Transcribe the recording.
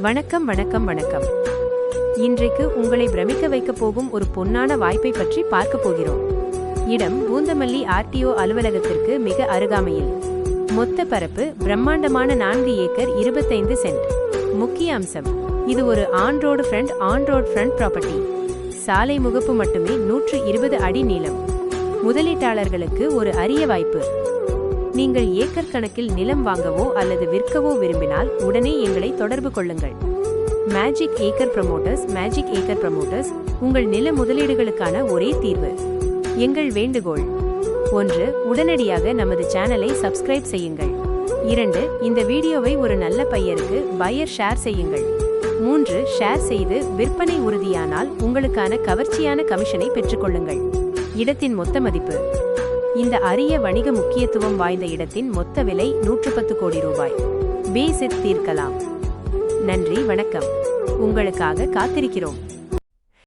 வணக்கம் வணக்கம் வணக்கம். இன்றைக்கு உங்களை பிரமிக்க வைக்கப் போகும் ஒரு பொன்னான வாய்ப்பை பற்றி பார்க்க போகிறோம். இடம் பூந்தமல்லி ஆர்டிஓ அலுவலகத்திற்கு மிக அருகாமையில். மொத்த பரப்பு பிரம்மாண்டமான நான்கு ஏக்கர் இருபத்தைந்து சென்ட். முக்கிய அம்சம் இது ஒரு on road front on road front property. சாலை முகப்பு மட்டுமே நூற்று இருபது அடி நீளம். முதலீட்டாளர்களுக்கு ஒரு அரிய வாய்ப்பு. நீங்கள் ஏக்கர் கணக்கில் நிலம் வாங்கவோ அல்லது விற்கவோ விரும்பினால் உடனே எங்களை தொடர்பு கொள்ளுங்கள். Magic acre promoters magic acre promoters உங்கள் நில முதலீடுகளுக்கான ஒரே தீர்வு. எங்கள் வேண்டுகோள். ஒன்று உடனடியாக நமது சேனலை சப்ஸ்கிரைப் செய்யுங்கள். இரண்டு இந்த வீடியோவை ஒரு நல்ல பையருக்கு பையர் ஷேர் செய்யுங்கள். மூன்று ஷேர் செய்து விற்பனை உறுதியானால் உங்களுக்கான கவர்ச்சியான கமிஷனை பெற்றுக்கொள்ளுங்கள். இடத்தின் மொத்த மதிப்பு. இந்த அரிய வணிக முக்கியத்துவம் வாய்ந்த இடத்தின் மொத்த விலை நூற்று பத்து கோடி ரூபாய். பேசித் தீர்க்கலாம். நன்றி வணக்கம். உங்களுக்காக காத்திருக்கிறோம்.